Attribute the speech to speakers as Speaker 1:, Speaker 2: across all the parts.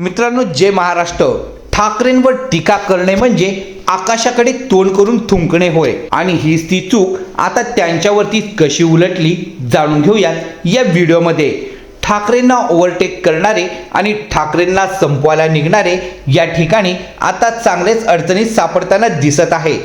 Speaker 1: मित्रांनो जय महाराष्ट्र. ठाकरेंवर टीका करणे म्हणजे आकाशाकडे तोंड करून थुंकणे होय. आणि हीच ती चूक आता त्यांच्यावरती कशी उलटली जाणून घेऊयात या व्हिडिओमध्ये. ठाकरेंना ओव्हरटेक करणारे आणि ठाकरेंना संपवायला निघणारे या ठिकाणी आता चांगलेच अडचणीत सापडताना दिसत आहे.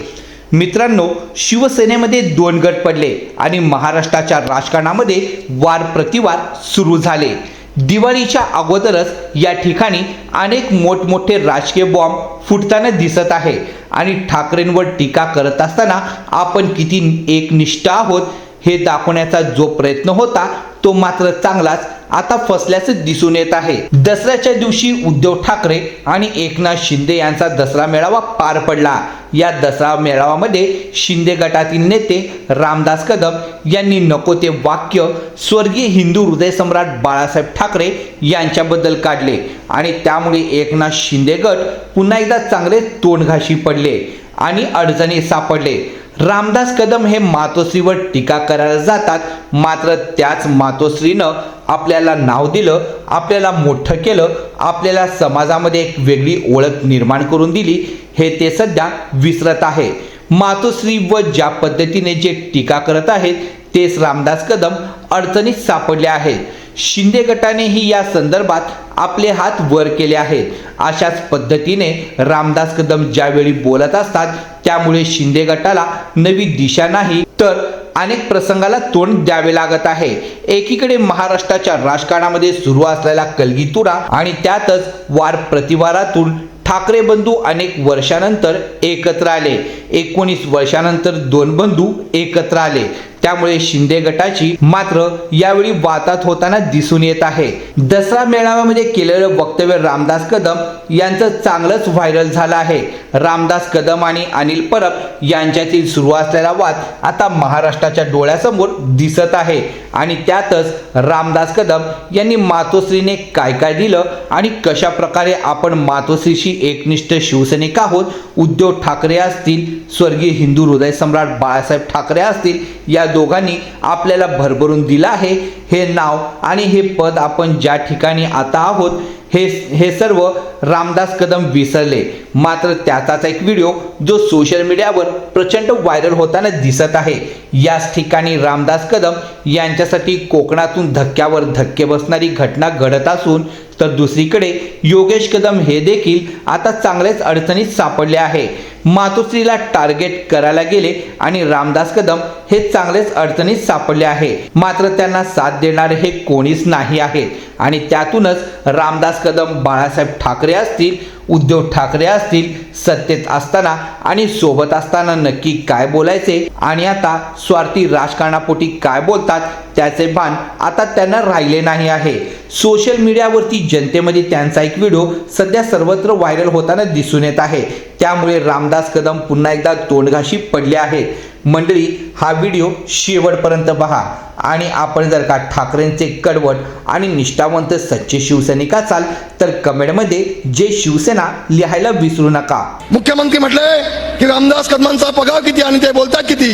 Speaker 1: मित्रांनो शिवसेनेमध्ये दोन गट पडले आणि महाराष्ट्राच्या राजकारणामध्ये वार प्रतिवार सुरू झाले. दिवाळीच्या अगोदरच या ठिकाणी अनेक मोठमोठे राजकीय बॉम्ब फुटताना दिसत आहे. आणि ठाकरेंवर टीका करत असताना आपण किती एकनिष्ठ आहोत हे दाखवण्याचा जो प्रयत्न होता तो मात्र चांगलाच आता फसल्याचं दिसून येत आहे. दसऱ्याच्या दिवशी उद्धव ठाकरे आणि एकनाथ शिंदे यांचा दसरा मेळावा पार पडला. या दसरा मेळाव्यामध्ये शिंदे गटातील नेते रामदास कदम यांनी नको ते वाक्य स्वर्गीय हिंदू हृदय सम्राट बाळासाहेब ठाकरे यांच्याबद्दल काढले आणि त्यामुळे एकनाथ शिंदे गट पुन्हा एकदा चांगले तोंडघाशी पडले. आणि अडचणी सापडले. रामदास कदम हे मातोश्रीवर टीका करायला जातात. मात्र त्याच मातोश्रीनं आपल्याला नाव दिलं आपल्याला मोठं केलं आपल्याला समाजामध्ये एक वेगळी ओळख निर्माण करून दिली हे ते सध्या विसरत आहे. मातोश्री व ज्या पद्धतीने जे टीका करत आहेत तेच रामदास कदम अडचणीत सापडले आहेत. शिंदे गटानेही या संदर्भात आपले हात वर केले आहेत. अशाच पद्धतीने रामदास कदम ज्यावेळी बोलत असतात त्यामुळे शिंदे गटाला नवी दिशा नाही तर अनेक प्रसंगाला तोंड द्यावे लागत आहे. एकीकडे महाराष्ट्राच्या राजकारणामध्ये सुरू असलेला कलगीतुरा आणि त्यातच वार प्रतिवारातून ठाकरे बंधू अनेक वर्षानंतर एकत्र आले. एकोणीस वर्षानंतर दोन बंधू एकत्र आले. त्यामुळे शिंदे गटाची मात्र यावेळी वातात होताना दिसून येत आहे. दसरा मेळाव्यामध्ये केलेलं वक्तव्य रामदास कदम यांचं चांगलंच व्हायरल झालं आहे. रामदास कदम आणि अनिल परब यांच्यातील सुरू असलेला वाद आता महाराष्ट्राच्या डोळ्यासमोर दिसत आहे. आणि त्यातच रामदास कदम यांनी मातोश्रीने काय काय दिलं आणि कशा प्रकारे आपण मातोश्रीशी एकनिष्ठ शिवसैनिक आहोत उद्धव ठाकरे असतील स्वर्गीय हिंदू हृदय सम्राट बाळासाहेब ठाकरे असतील या दोघांनी आपल्याला भरभरून दिलं आहे. हे नाव आणि हे पद आपण ज्या ठिकाणी आता आहोत हे हे सर्व रामदास कदम विसरले. मात्र त्याचाच एक व्हिडिओ जो सोशल मीडियावर प्रचंड व्हायरल होताना दिसत आहे. याच ठिकाणी रामदास कदम यांच्यासाठी कोकणातून धक्क्यावर धक्के बसणारी घटना घडत असून तर दुसरीकडे योगेश कदम हे देखील आता चांगलेच अडचणीत सापडले आहे. मातोश्रीला टार्गेट करायला गेले आणि रामदास कदम हे चांगलेच अडचणीत सापडले आहे. मात्र त्यांना साथ देणारे हे कोणीच नाही आहेत आणि त्यातूनच रामदास कदम बाळासाहेब ठाकरे असतील उद्धव ठाकरे असतील सत्तेत असताना आणि सोबत असताना नक्की काय बोलायचे? आणि आता स्वार्थी राजकारणापोटी काय बोलतात? त्याचे भान आता त्यांना राहिले नाही आहे. सोशल मीडियावरती जनतेमध्ये त्यांचा एक व्हिडिओ सध्या सर्वत्र व्हायरल होताना दिसून येत आहे. त्यामुळे रामदास कदम पुन्हा एकदा तोंडघाशी पडले आहेत. मंडळी हा व्हिडिओ शेवटपर्यंत पहा. आणि आपण जर का ठाकरेंचे कडवट आणि निष्ठावंत सच्चे शिवसैनिक असाल तर कमेंटमध्ये जे शिवसेना लिहायला विसरू नका.
Speaker 2: मुख्यमंत्री म्हटले की रामदास कदमांचा पगार किती आणि ते बोलतात किती?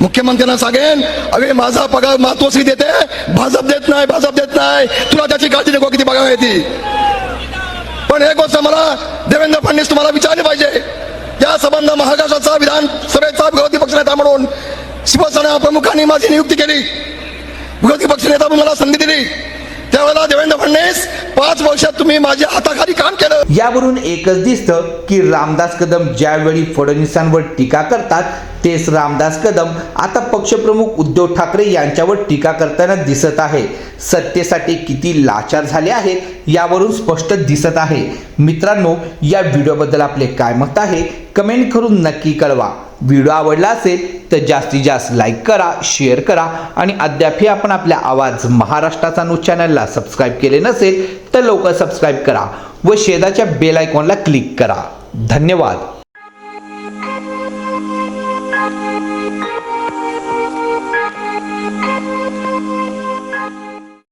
Speaker 2: मुख्यमंत्र्यांना सांगेन अरे माझा पगार महत्वश्री देते भाजप देत नाही भाजप देत नाही. तुला त्याची काळजी नको किती पगार येते पण एक गोष्ट मला देवेंद्र फडणवीस तुम्हाला विचारली पाहिजे. या संबंध महाराष्ट्राचा विधानसभेचा विरोधी पक्षनेता म्हणून शिवसेना प्रमुखांनी माझी नियुक्ती केली. विरोधी पक्षनेता म्हणून मला संधी दिली. त्यावेळेला देवेंद्र फडणवीस पाच वर्षात तुम्ही माझ्या हाताखाली काम केलं.
Speaker 1: यावरून एकच दिसतं की रामदास कदम ज्यावेळी फडणवीसांवर टीका करतात तेच रामदास कदम आता पक्षप्रमुख उद्धव ठाकरे यांच्यावर टीका करताना दिसत आहे. सत्तेसाठी किती लाचार झाले आहेत यावरून स्पष्ट दिसत आहे. मित्रांनो या व्हिडिओबद्दल आपले काय मत आहे कमेंट करून नक्की कळवा. व्हिडिओ आवडला असेल तर जास्तीत जास्त लाईक करा शेअर करा आणि अद्यापही आपण आपल्या आवाज महाराष्ट्राचा न्यूज चॅनलला सबस्क्राईब केले नसेल तर लवकर सबस्क्राईब करा व शेजाच्या बेल आयकॉनला क्लिक करा. धन्यवाद. Thank you.